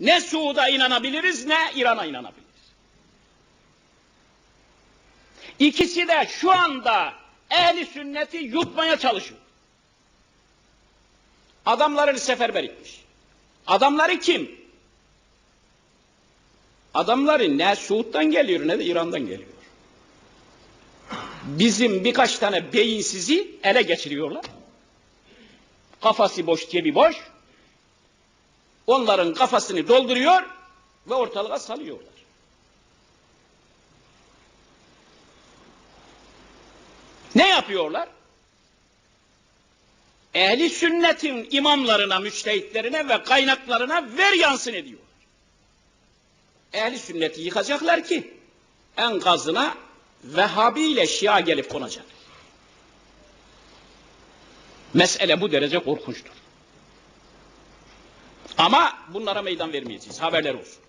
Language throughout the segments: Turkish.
Ne Suud'a inanabiliriz ne İran'a inanabiliriz. İkisi de şu anda ehli sünneti yutmaya çalışıyor. Adamlarını seferber etmiş. Adamları kim? Adamları ne Suud'dan geliyor ne de İran'dan geliyor. Bizim birkaç tane beyinsizi ele geçiriyorlar. Kafası boş, cebi boş. Onların kafasını dolduruyor ve ortalığa salıyorlar. Ne yapıyorlar? Ehli sünnetin imamlarına, müçtehitlerine ve kaynaklarına ver yansın ediyor. Ehli sünneti yıkacaklar ki enkazına Vehhabi ile Şia gelip konacak. Mesele bu derece korkunçtur. Ama bunlara meydan vermeyeceğiz. Haberler olsun.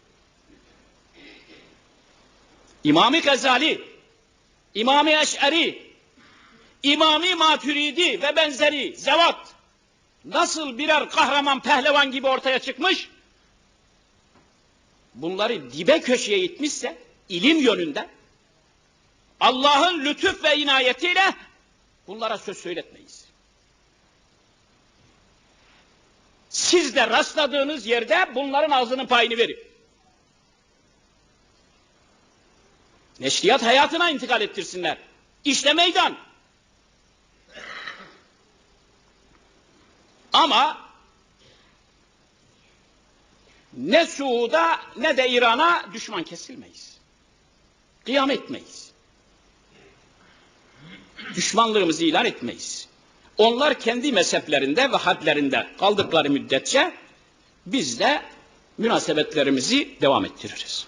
İmam-ı Gazali, İmam-ı Eş'eri, İmam-ı Maturidi ve benzeri zevat nasıl birer kahraman pehlevan gibi ortaya çıkmış, bunları dibe köşeye itmişse, ilim yönünde, Allah'ın lütuf ve inayetiyle bunlara söz söyletmeyiz. Siz de rastladığınız yerde bunların ağzının payını verin. Neşriyat hayatına intikal ettirsinler. İşte meydan. Ama ne Suud'a ne de İran'a düşman kesilmeyiz. Kıyam etmeyiz. Düşmanlığımızı ilan etmeyiz. Onlar kendi mezheplerinde ve hadlerinde kaldıkları müddetçe biz de münasebetlerimizi devam ettiririz.